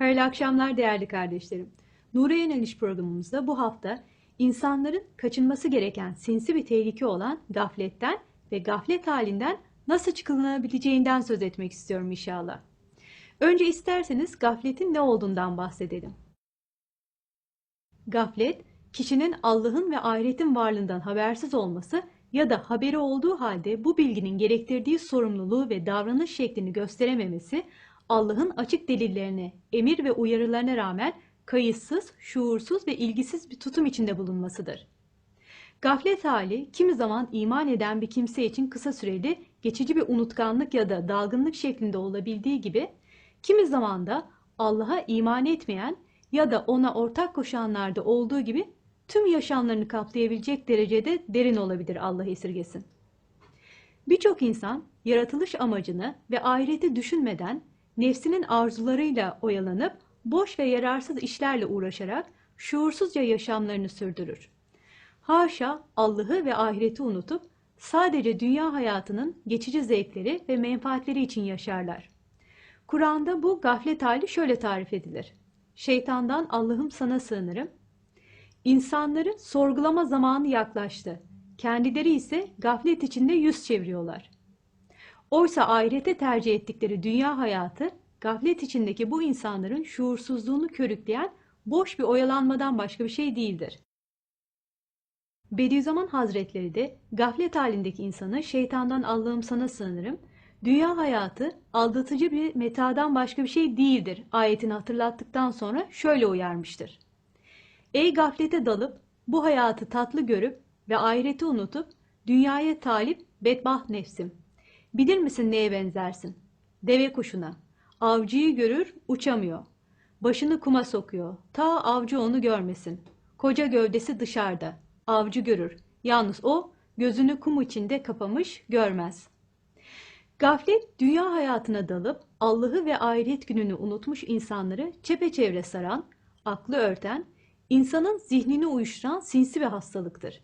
Hayırlı akşamlar değerli kardeşlerim. Nur'a Yöneliş programımızda bu hafta insanların kaçınması gereken sinsi bir tehlike olan gafletten ve gaflet halinden nasıl çıkılabileceğinden söz etmek istiyorum inşallah. Önce isterseniz gafletin ne olduğundan bahsedelim. Gaflet, kişinin Allah'ın ve ahiretin varlığından habersiz olması ya da haberi olduğu halde bu bilginin gerektirdiği sorumluluğu ve davranış şeklini gösterememesi, Allah'ın açık delillerine, emir ve uyarılarına rağmen kayıtsız, şuursuz ve ilgisiz bir tutum içinde bulunmasıdır. Gaflet hali kimi zaman iman eden bir kimse için kısa süreli, geçici bir unutkanlık ya da dalgınlık şeklinde olabildiği gibi, kimi zaman da Allah'a iman etmeyen ya da ona ortak koşanlarda olduğu gibi tüm yaşamlarını kaplayabilecek derecede derin olabilir Allah esirgesin. Birçok insan yaratılış amacını ve ahireti düşünmeden nefsinin arzularıyla oyalanıp boş ve yararsız işlerle uğraşarak şuursuzca yaşamlarını sürdürür. Haşa Allah'ı ve ahireti unutup sadece dünya hayatının geçici zevkleri ve menfaatleri için yaşarlar. Kur'an'da bu gaflet hali şöyle tarif edilir. Şeytandan Allah'ım sana sığınırım. İnsanların sorgulama zamanı yaklaştı. Kendileri ise gaflet içinde yüz çeviriyorlar. Oysa ahirete tercih ettikleri dünya hayatı gaflet içindeki bu insanların şuursuzluğunu körükleyen boş bir oyalanmadan başka bir şey değildir. Bediüzzaman Hazretleri de gaflet halindeki insanı şeytandan Allah'ım sana sığınırım, dünya hayatı aldatıcı bir metadan başka bir şey değildir ayetini hatırlattıktan sonra şöyle uyarmıştır. Ey gaflete dalıp bu hayatı tatlı görüp ve ahireti unutup dünyaya talip bedbaht nefsim. Bilir misin neye benzersin? Deve kuşuna. Avcıyı görür, uçamıyor. Başını kuma sokuyor. Ta avcı onu görmesin. Koca gövdesi dışarıda. Avcı görür. Yalnız o gözünü kum içinde kapamış, görmez. Gaflet dünya hayatına dalıp Allah'ı ve ahiret gününü unutmuş insanları çepeçevre saran, aklı örten, insanın zihnini uyuşturan sinsi bir hastalıktır.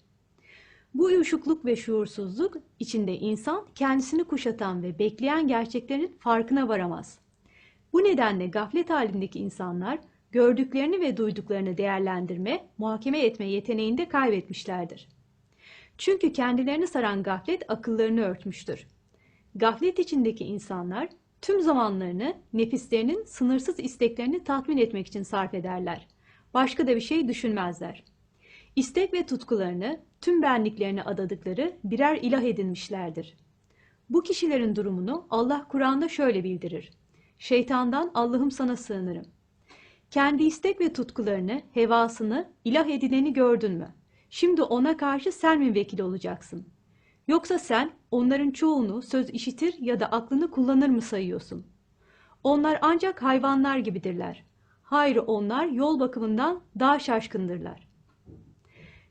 Bu uyuşukluk ve şuursuzluk içinde insan kendisini kuşatan ve bekleyen gerçeklerin farkına varamaz. Bu nedenle gaflet halindeki insanlar gördüklerini ve duyduklarını değerlendirme, muhakeme etme yeteneğini de kaybetmişlerdir. Çünkü kendilerini saran gaflet akıllarını örtmüştür. Gaflet içindeki insanlar tüm zamanlarını nefislerinin sınırsız isteklerini tatmin etmek için sarf ederler. Başka da bir şey düşünmezler. İstek ve tutkularını tüm benliklerine adadıkları birer ilah edinmişlerdir. Bu kişilerin durumunu Allah Kur'an'da şöyle bildirir. Şeytandan Allah'ım sana sığınırım. Kendi istek ve tutkularını, hevasını, ilah edineni gördün mü? Şimdi ona karşı sen mi vekil olacaksın? Yoksa sen onların çoğunu söz işitir ya da aklını kullanır mı sayıyorsun? Onlar ancak hayvanlar gibidirler. Hayır onlar yol bakımından daha şaşkındırlar.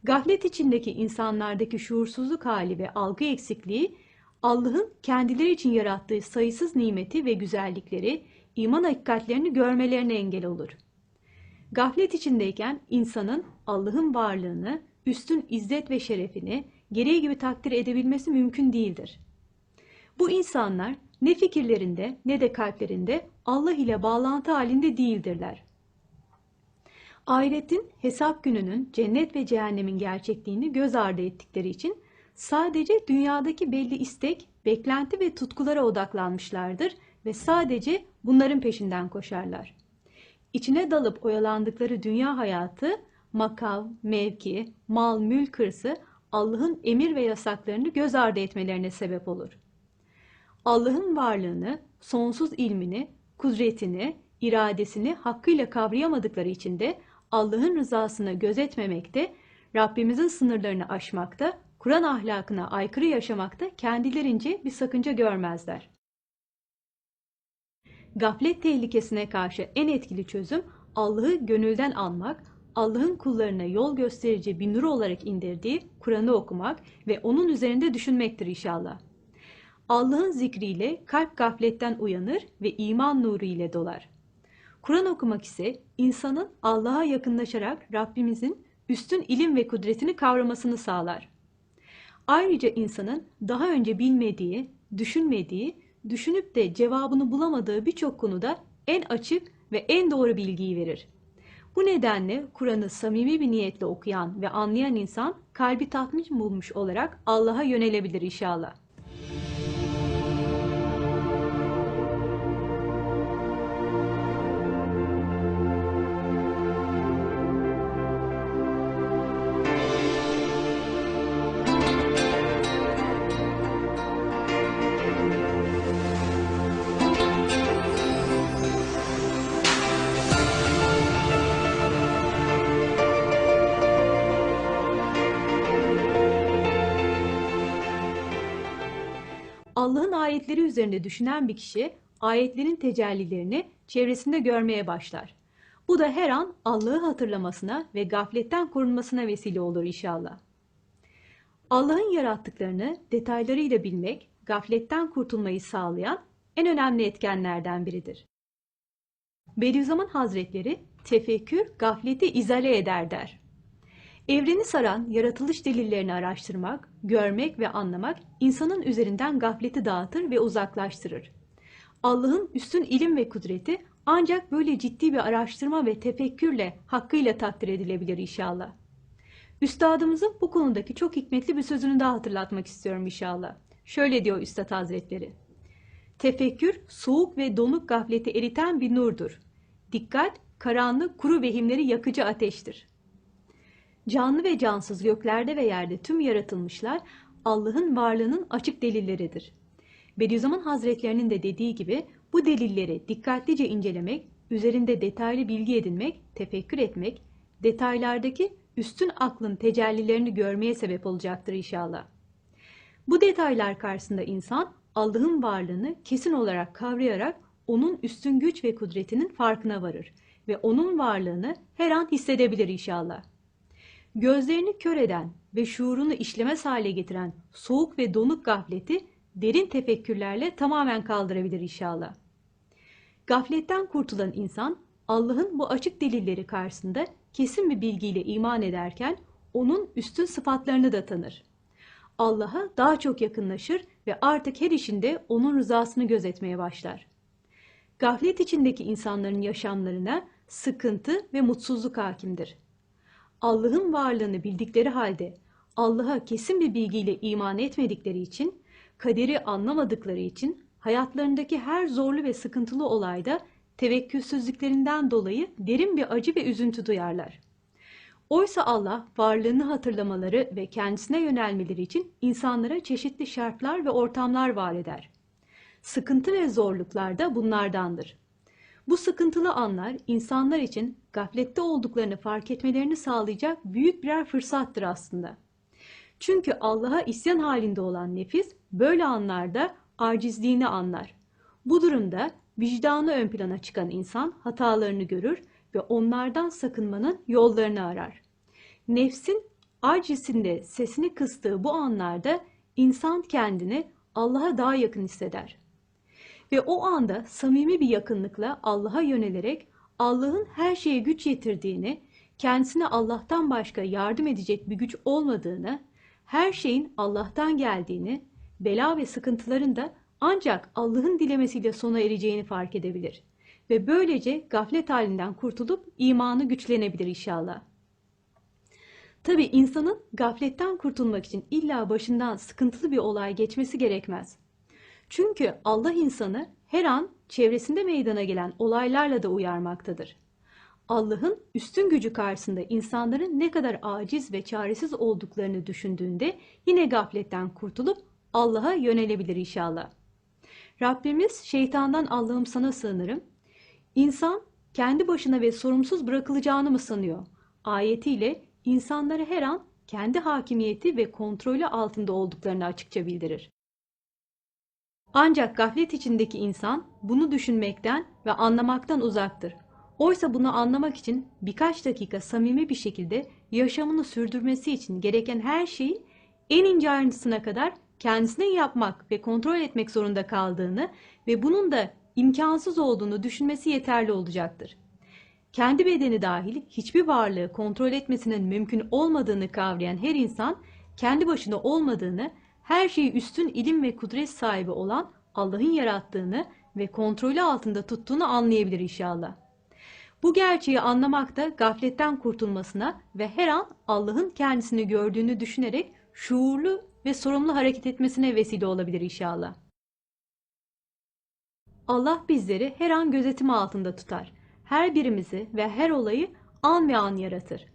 Gaflet içindeki insanlardaki şuursuzluk hali ve algı eksikliği Allah'ın kendileri için yarattığı sayısız nimeti ve güzellikleri, iman hakikatlerini görmelerine engel olur. Gaflet içindeyken insanın Allah'ın varlığını, üstün izzet ve şerefini gereği gibi takdir edebilmesi mümkün değildir. Bu insanlar ne fikirlerinde ne de kalplerinde Allah ile bağlantı halinde değildirler. Ahiretin hesap gününün cennet ve cehennemin gerçekliğini göz ardı ettikleri için sadece dünyadaki belli istek, beklenti ve tutkulara odaklanmışlardır ve sadece bunların peşinden koşarlar. İçine dalıp oyalandıkları dünya hayatı, makav, mevki, mal, mülk hırsı Allah'ın emir ve yasaklarını göz ardı etmelerine sebep olur. Allah'ın varlığını, sonsuz ilmini, kudretini, iradesini hakkıyla kavrayamadıkları için de Allah'ın rızasını gözetmemekte, Rabbimizin sınırlarını aşmakta, Kur'an ahlakına aykırı yaşamakta kendilerince bir sakınca görmezler. Gaflet tehlikesine karşı en etkili çözüm Allah'ı gönülden almak, Allah'ın kullarına yol gösterici bir nur olarak indirdiği Kur'an'ı okumak ve onun üzerinde düşünmektir inşallah. Allah'ın zikriyle kalp gafletten uyanır ve iman nuru ile dolar. Kur'an okumak ise insanın Allah'a yakınlaşarak Rabbimizin üstün ilim ve kudretini kavramasını sağlar. Ayrıca insanın daha önce bilmediği, düşünmediği, düşünüp de cevabını bulamadığı birçok konuda en açık ve en doğru bilgiyi verir. Bu nedenle Kur'an'ı samimi bir niyetle okuyan ve anlayan insan kalbi tatmin bulmuş olarak Allah'a yönelebilir inşallah. Allah'ın ayetleri üzerinde düşünen bir kişi ayetlerin tecellilerini çevresinde görmeye başlar. Bu da her an Allah'ı hatırlamasına ve gafletten korunmasına vesile olur inşallah. Allah'ın yarattıklarını detaylarıyla bilmek, gafletten kurtulmayı sağlayan en önemli etkenlerden biridir. Bediüzzaman Hazretleri tefekkür gafleti izale eder der. Evreni saran yaratılış delillerini araştırmak, görmek ve anlamak insanın üzerinden gafleti dağıtır ve uzaklaştırır. Allah'ın üstün ilim ve kudreti ancak böyle ciddi bir araştırma ve tefekkürle hakkıyla takdir edilebilir inşallah. Üstadımızın bu konudaki çok hikmetli bir sözünü daha hatırlatmak istiyorum inşallah. Şöyle diyor Üstad Hazretleri. Tefekkür soğuk ve donuk gafleti eriten bir nurdur. Dikkat karanlık kuru vehimleri yakıcı ateştir. Canlı ve cansız göklerde ve yerde tüm yaratılmışlar Allah'ın varlığının açık delilleridir. Bediüzzaman Hazretlerinin de dediği gibi bu delilleri dikkatlice incelemek, üzerinde detaylı bilgi edinmek, tefekkür etmek, detaylardaki üstün aklın tecellilerini görmeye sebep olacaktır inşallah. Bu detaylar karşısında insan Allah'ın varlığını kesin olarak kavrayarak onun üstün güç ve kudretinin farkına varır ve onun varlığını her an hissedebilir inşallah. Gözlerini kör eden ve şuurunu işlemez hale getiren soğuk ve donuk gafleti derin tefekkürlerle tamamen kaldırabilir inşallah. Gafletten kurtulan insan Allah'ın bu açık delilleri karşısında kesin bir bilgiyle iman ederken onun üstün sıfatlarını da tanır. Allah'a daha çok yakınlaşır ve artık her işinde onun rızasını gözetmeye başlar. Gaflet içindeki insanların yaşamlarına sıkıntı ve mutsuzluk hakimdir. Allah'ın varlığını bildikleri halde Allah'a kesin bir bilgiyle iman etmedikleri için, kaderi anlamadıkları için hayatlarındaki her zorlu ve sıkıntılı olayda tevekkülsüzlüklerinden dolayı derin bir acı ve üzüntü duyarlar. Oysa Allah varlığını hatırlamaları ve kendisine yönelmeleri için insanlara çeşitli şartlar ve ortamlar var eder. Sıkıntı ve zorluklar da bunlardandır. Bu sıkıntılı anlar insanlar için gaflette olduklarını fark etmelerini sağlayacak büyük birer fırsattır aslında. Çünkü Allah'a isyan halinde olan nefis böyle anlarda acizliğini anlar. Bu durumda vicdanı ön plana çıkan insan hatalarını görür ve onlardan sakınmanın yollarını arar. Nefsin acizinde sesini kıstığı bu anlarda insan kendini Allah'a daha yakın hisseder. Ve o anda samimi bir yakınlıkla Allah'a yönelerek Allah'ın her şeye güç yetirdiğini, kendisine Allah'tan başka yardım edecek bir güç olmadığını, her şeyin Allah'tan geldiğini, bela ve sıkıntıların da ancak Allah'ın dilemesiyle sona ereceğini fark edebilir. Ve böylece gaflet halinden kurtulup imanı güçlenebilir inşallah. Tabi insanın gafletten kurtulmak için illa başından sıkıntılı bir olay geçmesi gerekmez. Çünkü Allah insanı her an çevresinde meydana gelen olaylarla da uyarmaktadır. Allah'ın üstün gücü karşısında insanların ne kadar aciz ve çaresiz olduklarını düşündüğünde yine gafletten kurtulup Allah'a yönelebilir inşallah. Rabbimiz şeytandan Allah'ım sana sığınırım. İnsan kendi başına ve sorumsuz bırakılacağını mı sanıyor? Ayetiyle insanları her an kendi hakimiyeti ve kontrolü altında olduklarını açıkça bildirir. Ancak gaflet içindeki insan bunu düşünmekten ve anlamaktan uzaktır. Oysa bunu anlamak için birkaç dakika samimi bir şekilde yaşamını sürdürmesi için gereken her şeyi en ince ayrıntısına kadar kendisine yapmak ve kontrol etmek zorunda kaldığını ve bunun da imkansız olduğunu düşünmesi yeterli olacaktır. Kendi bedeni dahil hiçbir varlığı kontrol etmesinin mümkün olmadığını kavrayan her insan kendi başına olmadığını her şeyi üstün ilim ve kudret sahibi olan Allah'ın yarattığını ve kontrolü altında tuttuğunu anlayabilir inşallah. Bu gerçeği anlamak da gafletten kurtulmasına ve her an Allah'ın kendisini gördüğünü düşünerek şuurlu ve sorumlu hareket etmesine vesile olabilir inşallah. Allah bizleri her an gözetimi altında tutar. Her birimizi ve her olayı an ve an yaratır.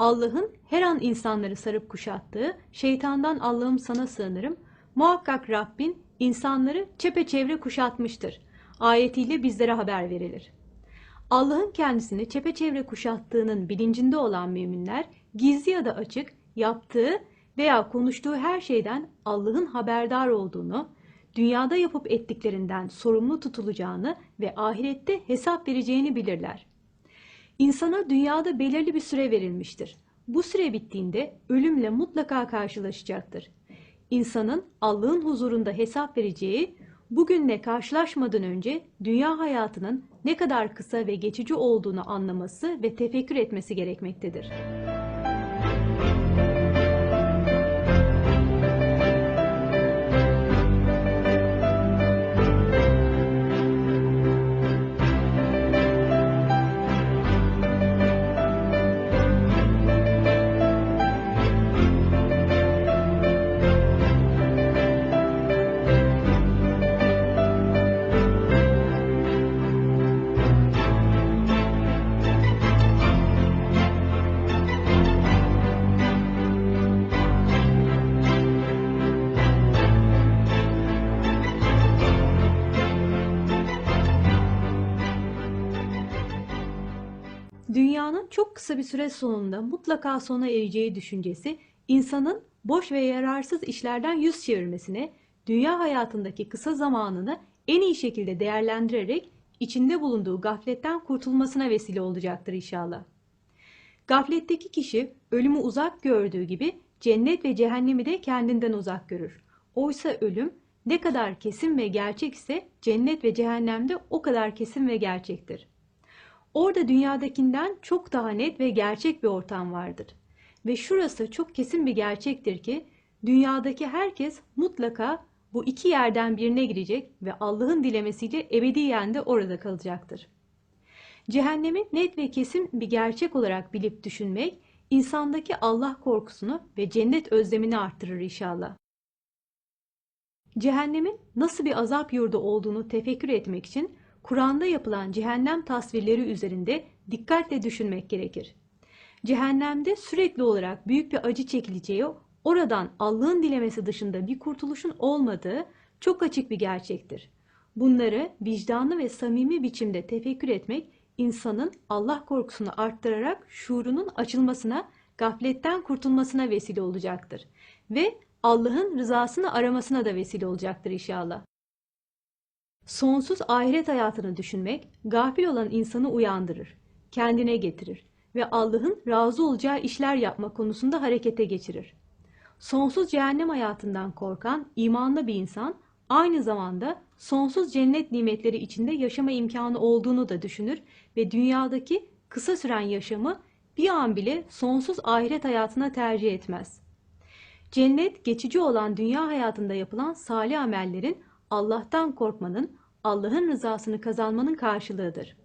Allah'ın her an insanları sarıp kuşattığı, şeytandan Allah'ım sana sığınırım, muhakkak Rabbin insanları çepeçevre kuşatmıştır. Ayetiyle bizlere haber verilir. Allah'ın kendisini çepeçevre kuşattığının bilincinde olan müminler, gizli ya da açık, yaptığı veya konuştuğu her şeyden Allah'ın haberdar olduğunu, dünyada yapıp ettiklerinden sorumlu tutulacağını ve ahirette hesap vereceğini bilirler. İnsana dünyada belirli bir süre verilmiştir. Bu süre bittiğinde ölümle mutlaka karşılaşacaktır. İnsanın Allah'ın huzurunda hesap vereceği, bugünle karşılaşmadan önce dünya hayatının ne kadar kısa ve geçici olduğunu anlaması ve tefekkür etmesi gerekmektedir. Dünyanın çok kısa bir süre sonunda mutlaka sona ereceği düşüncesi insanın boş ve yararsız işlerden yüz çevirmesine, dünya hayatındaki kısa zamanını en iyi şekilde değerlendirerek içinde bulunduğu gafletten kurtulmasına vesile olacaktır inşallah. Gafletteki kişi ölümü uzak gördüğü gibi cennet ve cehennemi de kendinden uzak görür. Oysa ölüm ne kadar kesin ve gerçek ise cennet ve cehennemde o kadar kesin ve gerçektir. Orada dünyadakinden çok daha net ve gerçek bir ortam vardır. Ve şurası çok kesin bir gerçektir ki dünyadaki herkes mutlaka bu iki yerden birine girecek ve Allah'ın dilemesiyle ebediyen de orada kalacaktır. Cehennemi net ve kesin bir gerçek olarak bilip düşünmek insandaki Allah korkusunu ve cennet özlemini arttırır inşallah. Cehennemin nasıl bir azap yurdu olduğunu tefekkür etmek için Kur'an'da yapılan cehennem tasvirleri üzerinde dikkatle düşünmek gerekir. Cehennemde sürekli olarak büyük bir acı çekileceği, oradan Allah'ın dilemesi dışında bir kurtuluşun olmadığı çok açık bir gerçektir. Bunları vicdanlı ve samimi biçimde tefekkür etmek, insanın Allah korkusunu arttırarak şuurunun açılmasına, gafletten kurtulmasına vesile olacaktır. Ve Allah'ın rızasını aramasına da vesile olacaktır inşallah. Sonsuz ahiret hayatını düşünmek, gafil olan insanı uyandırır, kendine getirir ve Allah'ın razı olacağı işler yapma konusunda harekete geçirir. Sonsuz cehennem hayatından korkan, imanlı bir insan, aynı zamanda sonsuz cennet nimetleri içinde yaşama imkanı olduğunu da düşünür ve dünyadaki kısa süren yaşamı bir an bile sonsuz ahiret hayatına tercih etmez. Cennet geçici olan dünya hayatında yapılan salih amellerin Allah'tan korkmanın, Allah'ın rızasını kazanmanın karşılığıdır.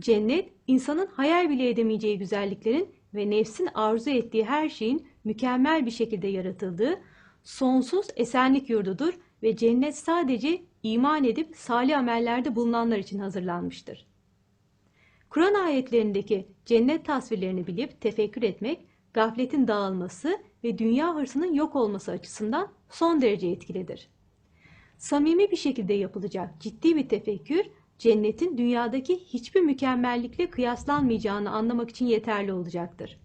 Cennet, insanın hayal bile edemeyeceği güzelliklerin ve nefsin arzu ettiği her şeyin mükemmel bir şekilde yaratıldığı sonsuz esenlik yurdudur ve cennet sadece iman edip salih amellerde bulunanlar için hazırlanmıştır. Kur'an ayetlerindeki cennet tasvirlerini bilip tefekkür etmek, gafletin dağılması ve dünya hırsının yok olması açısından son derece etkilidir. Samimi bir şekilde yapılacak ciddi bir tefekkür, cennetin dünyadaki hiçbir mükemmellikle kıyaslanmayacağını anlamak için yeterli olacaktır.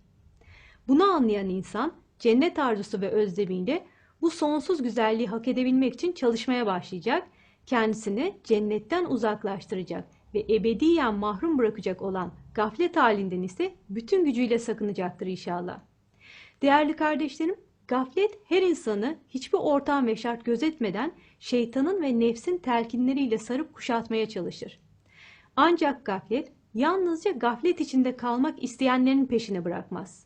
Bunu anlayan insan, cennet arzusu ve özlemiyle bu sonsuz güzelliği hak edebilmek için çalışmaya başlayacak, kendisini cennetten uzaklaştıracak ve ebediyen mahrum bırakacak olan gaflet halinden ise bütün gücüyle sakınacaktır inşallah. Değerli kardeşlerim, Gaflet her insanı hiçbir ortam ve şart gözetmeden şeytanın ve nefsin telkinleriyle sarıp kuşatmaya çalışır. Ancak gaflet yalnızca gaflet içinde kalmak isteyenlerin peşine bırakmaz.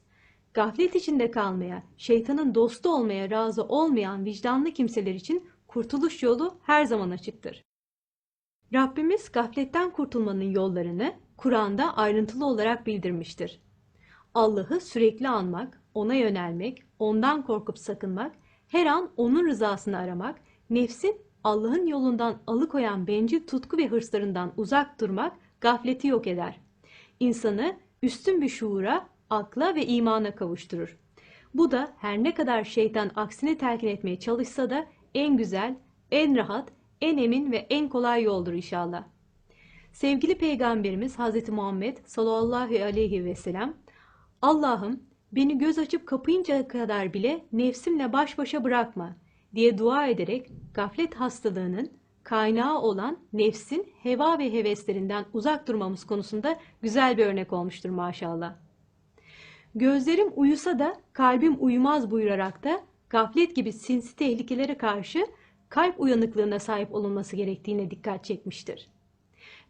Gaflet içinde kalmaya, şeytanın dostu olmaya razı olmayan vicdanlı kimseler için kurtuluş yolu her zaman açıktır. Rabbimiz gafletten kurtulmanın yollarını Kur'an'da ayrıntılı olarak bildirmiştir. Allah'ı sürekli anmak, ona yönelmek, ondan korkup sakınmak, her an onun rızasını aramak, nefsin Allah'ın yolundan alıkoyan bencil tutku ve hırslarından uzak durmak gafleti yok eder. İnsanı üstün bir şuura, akla ve imana kavuşturur. Bu da her ne kadar şeytan aksine telkin etmeye çalışsa da en güzel, en rahat, en emin ve en kolay yoldur inşallah. Sevgili Peygamberimiz Hz. Muhammed sallallahu aleyhi ve sellem Allah'ım beni göz açıp kapayıncaya kadar bile nefsimle baş başa bırakma diye dua ederek gaflet hastalığının kaynağı olan nefsin heva ve heveslerinden uzak durmamız konusunda güzel bir örnek olmuştur maşallah. Gözlerim uyusa da kalbim uyumaz buyurarak da gaflet gibi sinsi tehlikelere karşı kalp uyanıklığına sahip olunması gerektiğine dikkat çekmiştir.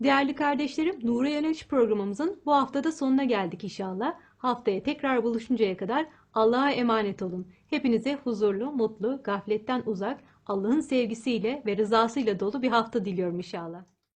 Değerli kardeşlerim, Nur'a Yöneliş programımızın bu haftada sonuna geldik inşallah. Haftaya tekrar buluşuncaya kadar Allah'a emanet olun. Hepinize huzurlu, mutlu, gafletten uzak, Allah'ın sevgisiyle ve rızasıyla dolu bir hafta diliyorum inşallah.